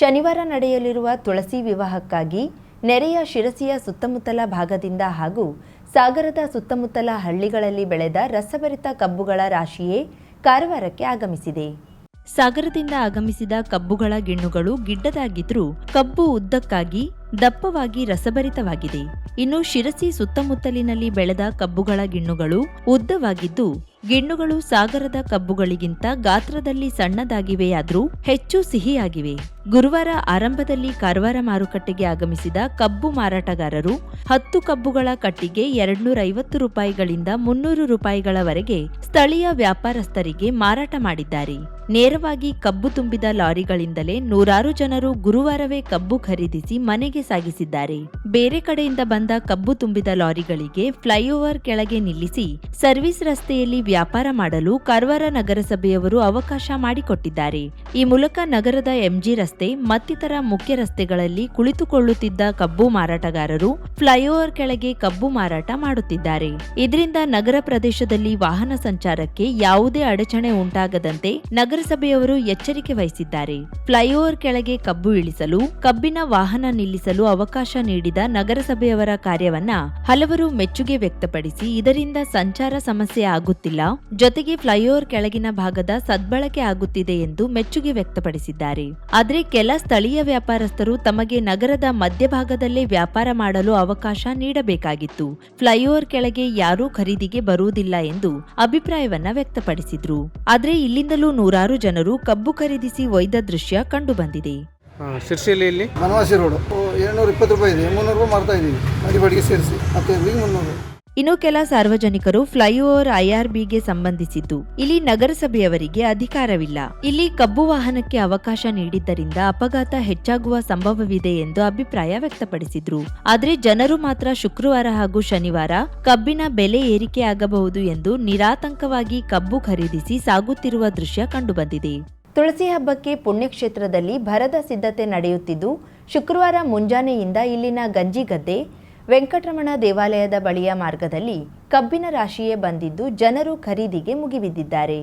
ಶನಿವಾರ ನಡೆಯಲಿರುವ ತುಳಸಿ ವಿವಾಹಕ್ಕಾಗಿ ನೆರೆಯ ಶಿರಸಿಯ ಸುತ್ತಮುತ್ತಲ ಭಾಗದಿಂದ ಹಾಗೂ ಸಾಗರದ ಸುತ್ತಮುತ್ತಲ ಹಳ್ಳಿಗಳಲ್ಲಿ ಬೆಳೆದ ರಸಭರಿತ ಕಬ್ಬುಗಳ ರಾಶಿಯೇ ಕಾರವಾರಕ್ಕೆ ಆಗಮಿಸಿದೆ. ಸಾಗರದಿಂದ ಆಗಮಿಸಿದ ಕಬ್ಬುಗಳ ಗಿಣ್ಣುಗಳು ಗಿಡ್ಡದಾಗಿದ್ರೂ ಕಬ್ಬು ಉದ್ದಕ್ಕಾಗಿ ದಪ್ಪವಾಗಿ ರಸಭರಿತವಾಗಿದೆ. ಇನ್ನು ಶಿರಸಿ ಸುತ್ತಮುತ್ತಲಿನಲ್ಲಿ ಬೆಳೆದ ಕಬ್ಬುಗಳ ಗಿಣ್ಣುಗಳು ಉದ್ದವಾಗಿದ್ದು ಗಿಣ್ಣುಗಳು ಸಾಗರದ ಕಬ್ಬುಗಳಿಗಿಂತ ಗಾತ್ರದಲ್ಲಿ ಸಣ್ಣದಾಗಿವೆಯಾದರೂ ಹೆಚ್ಚು ಸಿಹಿಯಾಗಿವೆ. ಗುರುವಾರ ಆರಂಭದಲ್ಲಿ ಕಾರವಾರ ಮಾರುಕಟ್ಟೆಗೆ ಆಗಮಿಸಿದ ಕಬ್ಬು ಮಾರಾಟಗಾರರು ಹತ್ತು ಕಬ್ಬುಗಳ ಕಟ್ಟಿಗೆ ಎರಡ್ನೂರ ಐವತ್ತು ರೂಪಾಯಿಗಳಿಂದ ಮುನ್ನೂರು ರೂಪಾಯಿಗಳವರೆಗೆ ಸ್ಥಳೀಯ ವ್ಯಾಪಾರಸ್ಥರಿಗೆ ಮಾರಾಟ ಮಾಡಿದ್ದಾರೆ. ನೇರವಾಗಿ ಕಬ್ಬು ತುಂಬಿದ ಲಾರಿಗಳಿಂದಲೇ ನೂರಾರು ಜನರು ಗುರುವಾರವೇ ಕಬ್ಬು ಖರೀದಿಸಿ ಮನೆಗೆ ಸಾಗಿಸಿದ್ದಾರೆ. ಬೇರೆ ಕಡೆಯಿಂದ ಬಂದ ಕಬ್ಬು ತುಂಬಿದ ಲಾರಿಗಳಿಗೆ ಫ್ಲೈಓವರ್ ಕೆಳಗೆ ನಿಲ್ಲಿಸಿ ಸರ್ವಿಸ್ ರಸ್ತೆಯಲ್ಲಿ ವ್ಯಾಪಾರ ಮಾಡಲು ಕಾರವಾರ ನಗರಸಭೆಯವರು ಅವಕಾಶ ಮಾಡಿಕೊಟ್ಟಿದ್ದಾರೆ. ಈ ಮೂಲಕ ನಗರದ ಎಂಜಿ ರಸ್ತೆ, ಮತ್ತಿತರ ಮುಖ್ಯ ರಸ್ತೆಗಳಲ್ಲಿ ಕುಳಿತುಕೊಳ್ಳುತ್ತಿದ್ದ ಕಬ್ಬು ಮಾರಾಟಗಾರರು ಫ್ಲೈಓವರ್ ಕೆಳಗೆ ಕಬ್ಬು ಮಾರಾಟ ಮಾಡುತ್ತಿದ್ದಾರೆ. ಇದರಿಂದ ನಗರ ಪ್ರದೇಶದಲ್ಲಿ ವಾಹನ ಸಂಚಾರಕ್ಕೆ ಯಾವುದೇ ಅಡಚಣೆ ಉಂಟಾಗದಂತೆ ನಗರಸಭೆಯವರು ಎಚ್ಚರಿಕೆ ವಹಿಸಿದ್ದಾರೆ. ಫ್ಲೈಓವರ್ ಕೆಳಗೆ ಕಬ್ಬು ಇಳಿಸಲು, ಕಬ್ಬಿನ ವಾಹನ ನಿಲ್ಲಿಸಲು ಅವಕಾಶ ನೀಡಿದ ನಗರಸಭೆಯವರ ಕಾರ್ಯವನ್ನ ಹಲವರು ಮೆಚ್ಚುಗೆ ವ್ಯಕ್ತಪಡಿಸಿ, ಇದರಿಂದ ಸಂಚಾರ ಸಮಸ್ಯೆ ಆಗುತ್ತಿಲ್ಲ. ಜೊತೆಗೆ ಫ್ಲೈಓವರ್ ಕೆಳಗಿನ ಭಾಗದ ಸದ್ಬಳಕೆ ಆಗುತ್ತಿದೆ ಎಂದು ಮೆಚ್ಚುಗೆ ವ್ಯಕ್ತಪಡಿಸಿದ್ದಾರೆ. ಆದರೆ ಕೆಲ ಸ್ಥಳೀಯ ವ್ಯಾಪಾರಸ್ಥರು ತಮಗೆ ನಗರದ ಮಧ್ಯಭಾಗದಲ್ಲೇ ವ್ಯಾಪಾರ ಮಾಡಲು ಅವಕಾಶ ನೀಡಬೇಕಾಗಿತ್ತು. ಫ್ಲೈಓವರ್ ಕೆಳಗೆ ಯಾರೂ ಖರೀದಿಗೆ ಬರುವುದಿಲ್ಲ ಎಂದು ಅಭಿಪ್ರಾಯವನ್ನ ವ್ಯಕ್ತಪಡಿಸಿದ್ರು. ಆದರೆ ಇಲ್ಲಿಂದಲೂ ನೂರಾರು ಜನರು ಕಬ್ಬು ಖರೀದಿಸಿ ಒಯ್ದ ದೃಶ್ಯ ಕಂಡುಬಂದಿದೆ. ಬಂದಿದೆ ಶಿರ್ಸಿಯಲ್ಲಿ ಇಲ್ಲಿ? ಬನವಾಸಿ ರೋಡು. ಏಳ್ನೂರ ಇಪ್ಪತ್ತು ರೂಪಾಯಿ ಇದೆ. ಮುನ್ನೂರು ರೂಪಾಯಿ ಮಾರ್ತಾ ಇದ್ದೀವಿ. ಅಡಿ ಬಾಡಿಗೆ ಸೇರಿಸಿ. ಮತ್ತೆ ಮುನ್ನೂರು. ಇನ್ನು ಕೆಲ ಸಾರ್ವಜನಿಕರು ಫ್ಲೈಓವರ್ ಐಆರ್ಬಿಗೆ ಸಂಬಂಧಿಸಿದ್ದು. ಇಲ್ಲಿ ನಗರಸಭೆಯವರಿಗೆ ಅಧಿಕಾರವಿಲ್ಲ. ಇಲ್ಲಿ ಕಬ್ಬು ವಾಹನಕ್ಕೆ ಅವಕಾಶ ನೀಡಿದ್ದರಿಂದ ಅಪಘಾತ ಹೆಚ್ಚಾಗುವ ಸಂಭವವಿದೆ ಎಂದು ಅಭಿಪ್ರಾಯ ವ್ಯಕ್ತಪಡಿಸಿದ್ರು. ಆದರೆ ಜನರು ಮಾತ್ರ ಶುಕ್ರವಾರ ಹಾಗೂ ಶನಿವಾರ ಕಬ್ಬಿನ ಬೆಲೆ ಏರಿಕೆಯಾಗಬಹುದು ಎಂದು ನಿರಾತಂಕವಾಗಿ ಕಬ್ಬು ಖರೀದಿಸಿ ಸಾಗುತ್ತಿರುವ ದೃಶ್ಯ ಕಂಡುಬಂದಿದೆ. ತುಳಸಿ ಹಬ್ಬಕ್ಕೆ ಪುಣ್ಯಕ್ಷೇತ್ರದಲ್ಲಿ ಭರದ ಸಿದ್ಧತೆ ನಡೆಯುತ್ತಿದ್ದು, ಶುಕ್ರವಾರ ಮುಂಜಾನೆಯಿಂದ ಇಲ್ಲಿನ ಗಂಜಿಗದ್ದೆ ವೆಂಕಟರಮಣ ದೇವಾಲಯದ ಬಳಿಯ ಮಾರ್ಗದಲ್ಲಿ ಕಬ್ಬಿನ ರಾಶಿಯೇ ಬಂದಿದ್ದು ಜನರು ಖರೀದಿಗೆ ಮುಗಿಬಿದ್ದಿದ್ದಾರೆ.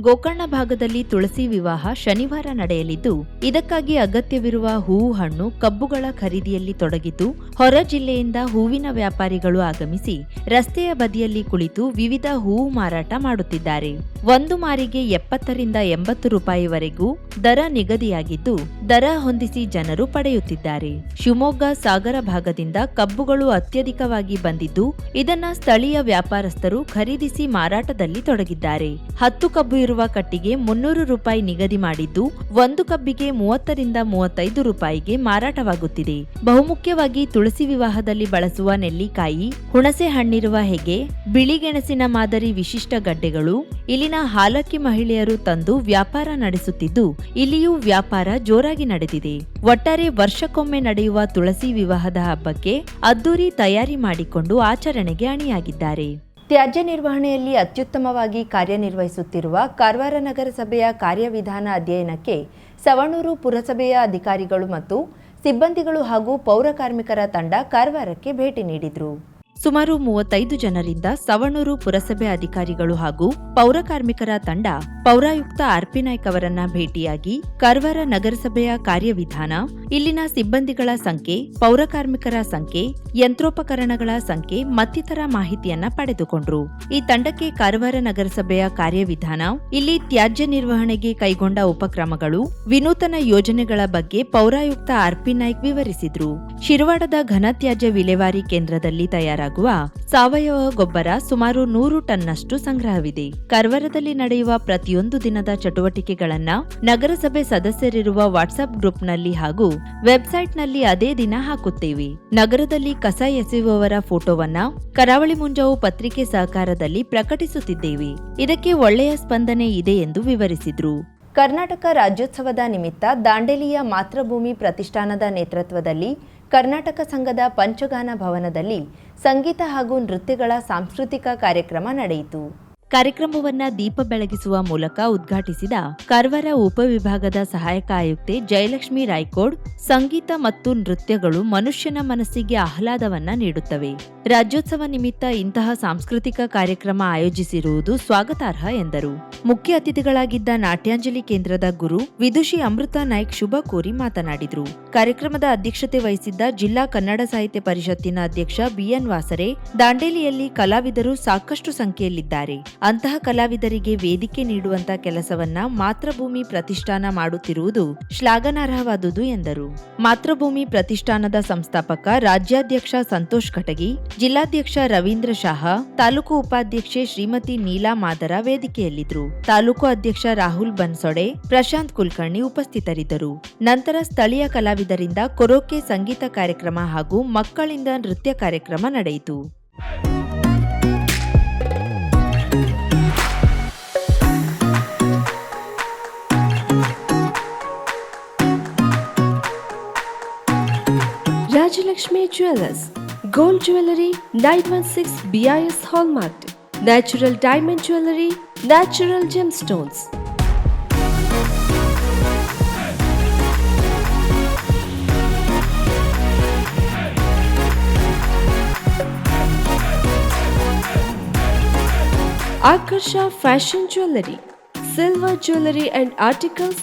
ಗೋಕರ್ಣ ಭಾಗದಲ್ಲಿ ತುಳಸಿ ವಿವಾಹ ಶನಿವಾರ ನಡೆಯಲಿದ್ದು, ಇದಕ್ಕಾಗಿ ಅಗತ್ಯವಿರುವ ಹೂವು, ಹಣ್ಣು, ಕಬ್ಬುಗಳ ಖರೀದಿಯಲ್ಲಿ ತೊಡಗಿದ್ದು, ಹೊರ ಜಿಲ್ಲೆಯಿಂದ ಹೂವಿನ ವ್ಯಾಪಾರಿಗಳು ಆಗಮಿಸಿ ರಸ್ತೆಯ ಬದಿಯಲ್ಲಿ ಕುಳಿತು ವಿವಿಧ ಹೂವು ಮಾರಾಟ ಮಾಡುತ್ತಿದ್ದಾರೆ. ಒಂದು ಮಾರಿಗೆ ಎಪ್ಪತ್ತರಿಂದ ಎಂಬತ್ತು ರೂಪಾಯಿವರೆಗೂ ದರ ನಿಗದಿಯಾಗಿದ್ದು, ದರ ಹೊಂದಿಸಿ ಜನರು ಪಡೆಯುತ್ತಿದ್ದಾರೆ. ಶಿವಮೊಗ್ಗ ಸಾಗರ ಭಾಗದಿಂದ ಕಬ್ಬುಗಳು ಅತ್ಯಧಿಕವಾಗಿ ಬಂದಿದ್ದು, ಇದನ್ನ ಸ್ಥಳೀಯ ವ್ಯಾಪಾರಸ್ಥರು ಖರೀದಿಸಿ ಮಾರಾಟದಲ್ಲಿ ತೊಡಗಿದ್ದಾರೆ. ಹತ್ತು ಕಬ್ಬು ಇರುವ ಕಟ್ಟಿಗೆ ಮುನ್ನೂರು ರೂಪಾಯಿ ನಿಗದಿ ಮಾಡಿದ್ದು, ಒಂದು ಕಬ್ಬಿಗೆ ಮೂವತ್ತರಿಂದ ಮೂವತ್ತೈದು ರೂಪಾಯಿಗೆ ಮಾರಾಟವಾಗುತ್ತಿದೆ. ಬಹುಮುಖ್ಯವಾಗಿ ತುಳಸಿ ವಿವಾಹದಲ್ಲಿ ಬಳಸುವ ನೆಲ್ಲಿಕಾಯಿ, ಹುಣಸೆ ಹಣ್ಣಿರುವ ಹೆಗೆ ಬಿಳಿಗೆಣಸಿನ ಮಾದರಿ ವಿಶಿಷ್ಟ ಗಡ್ಡೆಗಳು, ಇಲ್ಲಿನ ಹಾಲಕ್ಕಿ ಮಹಿಳೆಯರು ತಂದು ವ್ಯಾಪಾರ ನಡೆಸುತ್ತಿದ್ದು, ಇಲ್ಲಿಯೂ ವ್ಯಾಪಾರ ಜೋರಾಗಿ ನಡೆದಿದೆ. ಒಟ್ಟಾರೆ ವರ್ಷಕ್ಕೊಮ್ಮೆ ನಡೆಯುವ ತುಳಸಿ ವಿವಾಹದ ಹಬ್ಬಕ್ಕೆ ಅದ್ದೂರಿ ತಯಾರಿ ಮಾಡಿಕೊಂಡು ಆಚರಣೆಗೆ ಅಣಿಯಾಗಿದ್ದಾರೆ. ತ್ಯಾಜ್ಯ ನಿರ್ವಹಣೆಯಲ್ಲಿ ಅತ್ಯುತ್ತಮವಾಗಿ ಕಾರ್ಯನಿರ್ವಹಿಸುತ್ತಿರುವ ಕಾರವಾರ ನಗರಸಭೆಯ ಕಾರ್ಯವಿಧಾನ ಅಧ್ಯಯನಕ್ಕೆ ಸವಣೂರು ಪುರಸಭೆಯ ಅಧಿಕಾರಿಗಳು ಮತ್ತು ಸಿಬ್ಬಂದಿಗಳು ಹಾಗೂ ಪೌರ ಕಾರ್ಮಿಕರ ತಂಡ ಕಾರವಾರಕ್ಕೆ ಭೇಟಿ ನೀಡಿದ್ರು. ಸುಮಾರು ಮೂವತ್ತೈದು ಜನರಿಂದ ಸವಣೂರು ಪುರಸಭೆ ಅಧಿಕಾರಿಗಳು ಹಾಗೂ ಪೌರ ಕಾರ್ಮಿಕರ ತಂಡ ಪೌರಾಯುಕ್ತ ಆರ್ಪಿ ನಾಯ್ಕ್ ಅವರನ್ನ ಭೇಟಿಯಾಗಿ ಕಾರವಾರ ನಗರಸಭೆಯ ಕಾರ್ಯವಿಧಾನ, ಇಲ್ಲಿನ ಸಿಬ್ಬಂದಿಗಳ ಸಂಖ್ಯೆ, ಪೌರ ಕಾರ್ಮಿಕರ ಸಂಖ್ಯೆ, ಯಂತ್ರೋಪಕರಣಗಳ ಸಂಖ್ಯೆ ಮತ್ತಿತರ ಮಾಹಿತಿಯನ್ನ ಪಡೆದುಕೊಂಡ್ರು. ಈ ತಂಡಕ್ಕೆ ಕಾರವಾರ ನಗರಸಭೆಯ ಕಾರ್ಯವಿಧಾನ, ಇಲ್ಲಿ ತ್ಯಾಜ್ಯ ನಿರ್ವಹಣೆಗೆ ಕೈಗೊಂಡ ಉಪಕ್ರಮಗಳು, ವಿನೂತನ ಯೋಜನೆಗಳ ಬಗ್ಗೆ ಪೌರಾಯುಕ್ತ ಆರ್ಪಿ ನಾಯ್ಕ್ ವಿವರಿಸಿದ್ರು. ಶಿರವಾಡದ ಘನತ್ಯಾಜ್ಯ ವಿಲೇವಾರಿ ಕೇಂದ್ರದಲ್ಲಿ ತಯಾರಾಗುವ ಸಾವಯವ ಗೊಬ್ಬರ ಸುಮಾರು ನೂರು ಟನ್ನಷ್ಟು ಸಂಗ್ರಹವಿದೆ. ಕರ್ವರದಲ್ಲಿ ನಡೆಯುವ ಪ್ರತಿಯೊಂದು ದಿನದ ಚಟುವಟಿಕೆಗಳನ್ನ ನಗರಸಭೆ ಸದಸ್ಯರಿರುವ ವಾಟ್ಸ್ಆಪ್ ಗ್ರೂಪ್ನಲ್ಲಿ ಹಾಗೂ ವೆಬ್ಸೈಟ್ನಲ್ಲಿ ಅದೇ ದಿನ ಹಾಕುತ್ತೇವೆ. ನಗರದಲ್ಲಿ ಕಸ ಎಸೆಯುವವರ ಫೋಟೋವನ್ನ ಕರಾವಳಿ ಮುಂಜಾವು ಪತ್ರಿಕೆ ಸಹಕಾರದಲ್ಲಿ ಪ್ರಕಟಿಸುತ್ತಿದ್ದೇವೆ. ಇದಕ್ಕೆ ಒಳ್ಳೆಯ ಸ್ಪಂದನೆ ಇದೆ ಎಂದು ವಿವರಿಸಿದ್ರು. ಕರ್ನಾಟಕ ರಾಜ್ಯೋತ್ಸವದ ನಿಮಿತ್ತ ದಾಂಡೇಲಿಯ ಮಾತೃಭೂಮಿ ಪ್ರತಿಷ್ಠಾನದ ನೇತೃತ್ವದಲ್ಲಿ ಕರ್ನಾಟಕ ಸಂಘದ ಪಂಚಗಾನ ಭವನದಲ್ಲಿ ಸಂಗೀತ ಹಾಗೂ ನೃತ್ಯಗಳ ಸಾಂಸ್ಕೃತಿಕ ಕಾರ್ಯಕ್ರಮ ನಡೆಯಿತು. ಕಾರ್ಯಕ್ರಮವನ್ನ ದೀಪ ಬೆಳಗಿಸುವ ಮೂಲಕ ಉದ್ಘಾಟಿಸಿದ ಕರ್ವರ ಉಪವಿಭಾಗದ ಸಹಾಯಕ ಆಯುಕ್ತೆ ಜಯಲಕ್ಷ್ಮಿ ರಾಯ್ಕೋಡ್, ಸಂಗೀತ ಮತ್ತು ನೃತ್ಯಗಳು ಮನುಷ್ಯನ ಮನಸ್ಸಿಗೆ ಆಹ್ಲಾದವನ್ನ ನೀಡುತ್ತವೆ. ರಾಜ್ಯೋತ್ಸವ ನಿಮಿತ್ತ ಇಂತಹ ಸಾಂಸ್ಕೃತಿಕ ಕಾರ್ಯಕ್ರಮ ಆಯೋಜಿಸಿರುವುದು ಸ್ವಾಗತಾರ್ಹ ಎಂದರು. ಮುಖ್ಯ ಅತಿಥಿಗಳಾಗಿದ್ದ ನಾಟ್ಯಾಂಜಲಿ ಕೇಂದ್ರದ ಗುರು ವಿದುಷಿ ಅಮೃತ ನಾಯ್ಕ್ ಶುಭ ಕೋರಿ ಮಾತನಾಡಿದರು. ಕಾರ್ಯಕ್ರಮದ ಅಧ್ಯಕ್ಷತೆ ವಹಿಸಿದ್ದ ಜಿಲ್ಲಾ ಕನ್ನಡ ಸಾಹಿತ್ಯ ಪರಿಷತ್ತಿನ ಅಧ್ಯಕ್ಷ ಬಿಎನ್ ವಾಸರೆ, ದಾಂಡೇಲಿಯಲ್ಲಿ ಕಲಾವಿದರು ಸಾಕಷ್ಟು ಸಂಖ್ಯೆಯಲ್ಲಿದ್ದಾರೆ. ಅಂತಹ ಕಲಾವಿದರಿಗೆ ವೇದಿಕೆ ನೀಡುವಂತ ಕೆಲಸವನ್ನ ಮಾತೃಭೂಮಿ ಪ್ರತಿಷ್ಠಾನ ಮಾಡುತ್ತಿರುವುದು ಶ್ಲಾಘನಾರ್ಹವಾದುದು ಎಂದರು. ಮಾತೃಭೂಮಿ ಪ್ರತಿಷ್ಠಾನದ ಸಂಸ್ಥಾಪಕ ರಾಜ್ಯಾಧ್ಯಕ್ಷ ಸಂತೋಷ್ ಕಟಗಿ, ಜಿಲ್ಲಾಧ್ಯಕ್ಷ ರವೀಂದ್ರ ಶಾಹ, ತಾಲೂಕು ಉಪಾಧ್ಯಕ್ಷೆ ಶ್ರೀಮತಿ ನೀಲಾ ಮಾದರ ವೇದಿಕೆಯಲ್ಲಿದ್ದರು. ತಾಲೂಕು ಅಧ್ಯಕ್ಷ ರಾಹುಲ್ ಬನ್ಸೊಡೆ, ಪ್ರಶಾಂತ್ ಕುಲಕರ್ಣಿ ಉಪಸ್ಥಿತರಿದ್ದರು. ನಂತರ ಸ್ಥಳೀಯ ಕಲಾವಿದರಿಂದ ಕೊರೋಕೆ ಸಂಗೀತ ಕಾರ್ಯಕ್ರಮ ಹಾಗೂ ಮಕ್ಕಳಿಂದ ನೃತ್ಯ ಕಾರ್ಯಕ್ರಮ ನಡೆಯಿತು. Rajalakshmi Jewelers, Gold Jewelry 916 BIS Hallmark, Natural Diamond Jewelry, Natural Gemstones. Akarsha Fashion Jewelry, Silver Jewelry and Articles,